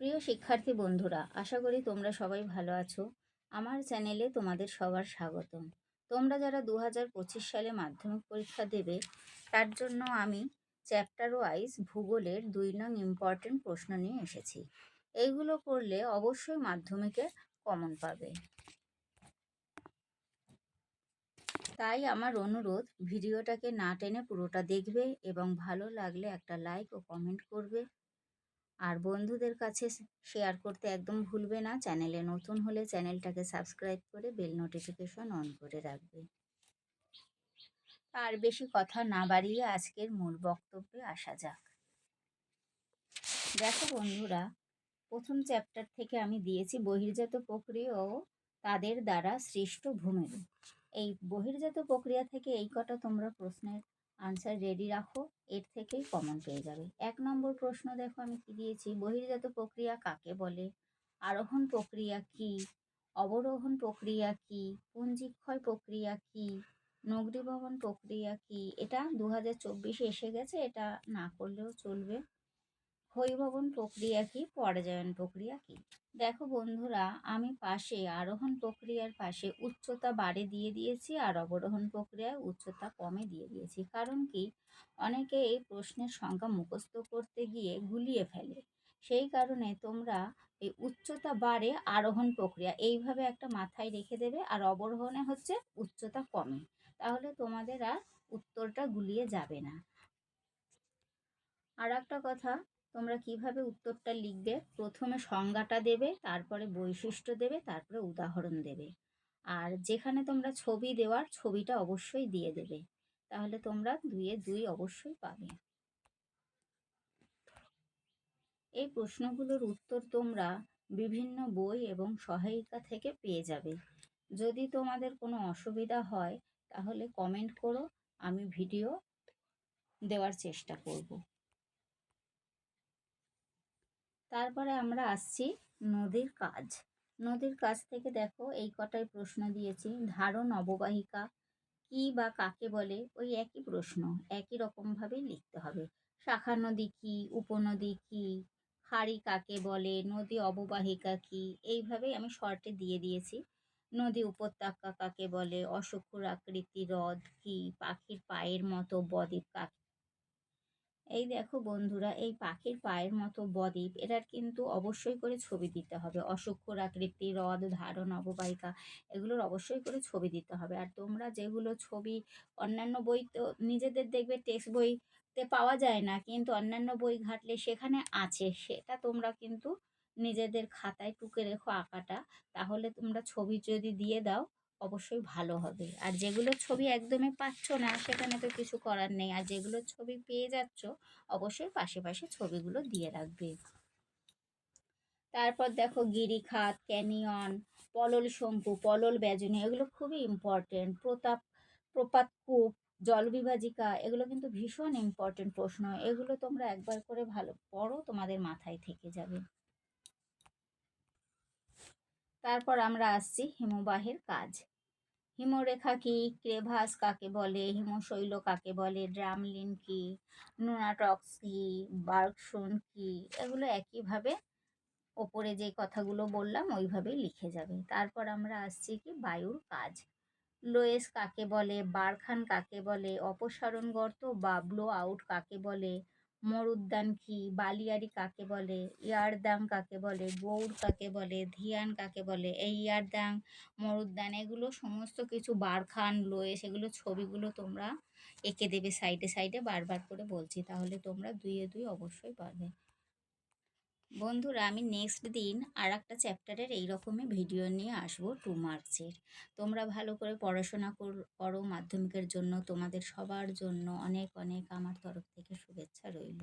প্রিয় শিক্ষার্থী বন্ধুরা, আশা করি তোমরা সবাই ভালো আছো। আমার চ্যানেলে তোমাদের সবার স্বাগতম। তোমরা যারা দু হাজার পঁচিশ সালে মাধ্যমিক পরীক্ষা দেবে, তার জন্য আমি চ্যাপ্টার ওয়াইজ ভূগোলের দুই নং ইম্পর্টেন্ট প্রশ্ন নিয়ে এসেছি। এইগুলো করলে অবশ্যই মাধ্যমিকে কমন পাবে। তাই আমার অনুরোধ, ভিডিওটাকে না টেনে পুরোটা দেখবে এবং ভালো লাগলে একটা লাইক ও কমেন্ট করবে। আর বন্ধুদের কাছে শেয়ার করতে একদম ভুলবে না। চ্যানেলে নতুন হলে চ্যানেলটাকে সাবস্ক্রাইব করে বেল নোটিফিকেশন অন করে রাখবে। আর বেশি কথা না বাড়িয়ে আজকের মূল বক্তব্যে আসা যাক। দেখো বন্ধুরা, প্রথম চ্যাপ্টার থেকে আমি দিয়েছি বহির্জাত প্রক্রিয়া ও তাদের দ্বারা সৃষ্ট ভূমিরূপ। এই বহির্জাত প্রক্রিয়া থেকে এই কটা তোমরা প্রশ্নের আনসার রেডি রাখো, এর থেকেই কমন পেয়ে যাবে। এক নম্বর প্রশ্ন দেখো, আমি কি দিয়েছি? বহির্জাত প্রক্রিয়া কাকে বলে? আরোহণ প্রক্রিয়া কি? অবরোহণ প্রক্রিয়া কি? পুঞ্জিক্ষয় প্রক্রিয়া কি? নগরীভবন প্রক্রিয়া কি? এটা দু হাজার চব্বিশে এসে গেছে, এটা না করলেও চলবে। ক্ষয়ভবন প্রক্রিয়া কি পর্যায়ন প্রক্রিয়া কি? দেখো বন্ধুরা, আমি পাশে আরোহণ প্রক্রিয়ার পাশে উচ্চতা বাড়ে দিয়ে দিয়েছি আর অবরোহণ প্রক্রিয়ায় উচ্চতা কমে দিয়ে দিয়েছি। কারণ কি? অনেকে এই প্রশ্নের সংখ্যা মুখস্থ করতে গিয়ে গুলিয়ে ফেলে। সেই কারণে তোমরা এই উচ্চতা বাড়ে আরোহণ প্রক্রিয়া এইভাবে একটা মাথায় রেখে দেবে আর অবরোহণে হচ্ছে উচ্চতা কমে। তাহলে তোমাদের আর উত্তরটা গুলিয়ে যাবে না। আর একটা কথা তোমরা কীভাবে উত্তরটা লিখবে? প্রথমে সংজ্ঞাটা দেবে, তারপরে বৈশিষ্ট্য দেবে, তারপরে উদাহরণ দেবে। আর যেখানে তোমরা ছবি দেওয়ার, ছবিটা অবশ্যই দিয়ে দেবে। তাহলে তোমরা দুইয়ে দুই অবশ্যই পাবে। এই প্রশ্নগুলোর উত্তর তোমরা বিভিন্ন বই এবং সহায়িকা থেকে পেয়ে যাবে। যদি তোমাদের কোনো অসুবিধা হয়, তাহলে কমেন্ট করো, আমি ভিডিও দেওয়ার চেষ্টা করব। তারপরে আমরা আসছি নদীর কাজ। নদীর কাজ থেকে দেখো এই কটাই প্রশ্ন দিয়েছি। ধারণ অববাহিকা কি বা কাকে বলে? ওই একই প্রশ্ন, একই রকমভাবেই লিখতে হবে। শাখা নদী কি? উপনদী কি? খাড়ি কাকে বলে? নদী অববাহিকা কি? এইভাবেই আমি শর্টে দিয়ে দিয়েছি। নদী উপত্যকা কাকে বলে? অসুখুর আকৃতি হ্রদ কি? পাখির পায়ের মতো বদ্বীপ কাকে এই দেখো বন্ধুরা, এই পাখির পায়ের মতো বদ্বীপ এটার কিন্তু অবশ্যই করে ছবি দিতে হবে। অসুক্ষর আকৃতি হ্রদ, ধারণ, অববাহিকা, এগুলোর অবশ্যই করে ছবি দিতে হবে। আর তোমরা যেগুলো ছবি, অন্যান্য বই তো নিজেদের দেখবে টেক্সট বইতে পাওয়া যায় না, কিন্তু অন্যান্য বই ঘাটলে সেখানে আছে, সেটা তোমরা কিন্তু নিজেদের খাতায় টুকে রেখো আঁকাটা। তাহলে তোমরা ছবি যদি দিয়ে দাও অবশ্যই ভালো হবে। আর যেগুলো ছবি একদমই পাচ্ছ না, সেখানে তো কিছু করার নেই। আর যেগুলো ছবি পেয়ে যাচ্ছ, অবশ্যই পাশে পাশে ছবিগুলো দিয়ে রাখবে। তারপর দেখো গিরিখাত, ক্যানিয়ন, পলল শঙ্কু পলল ব্যজনী, এগুলো খুবই ইম্পর্টেন্ট প্রতাপ, প্রপাত কূপ, জলবিভাজিকা, এগুলো কিন্তু ভীষণ ইম্পর্টেন্ট প্রশ্ন। এগুলো তোমরা একবার করে ভালো পড়ো, তোমাদের মাথায় থেকে যাবে। তারপর আমরা আসছি হিমবাহের কাজ। হিমরেখা কি? ক্রেভাস কাকে বলে? হিমশৈল কাকে বলে? ড্রামলিন কি? নুনাটক্স কি? বার্কসুন কি? এগুলো একইভাবে ওপরে যে কথাগুলো বললাম ওইভাবেই লিখে যাবে। তারপর আমরা আসছি কি? বায়ুর কাজ। লোয়েস কাকে বলে? বারখান কাকে বলে? অপসারণ গর্ত বা ব্লো আউট কাকে বলে? মরুদ্যান কি? বালিয়ারি কাকে বলে? ইয়ারদাং কাকে বলে? গৌড় কাকে বলে? ধিয়ান কাকে বলে? এই ইয়ারদাং, মরুদ্যান এগুলো সমস্ত কিছু বারখান, লোয়ে সেগুলো ছবিগুলো তোমরা এঁকে দেবে সাইডে সাইডে বারবার করে বলছি। তাহলে তোমরা দুইয়ে দুই অবশ্যই পারবে বন্ধুরা, আমি নেক্সট দিন আর একটা চ্যাপ্টারের এইরকমই ভিডিও নিয়ে আসব টু মার্কসের তোমরা ভালো করে পড়াশোনা করো, মাধ্যমিকের জন্য তোমাদের সবার জন্য অনেক অনেক আমার তরফ থেকে শুভেচ্ছা রইল।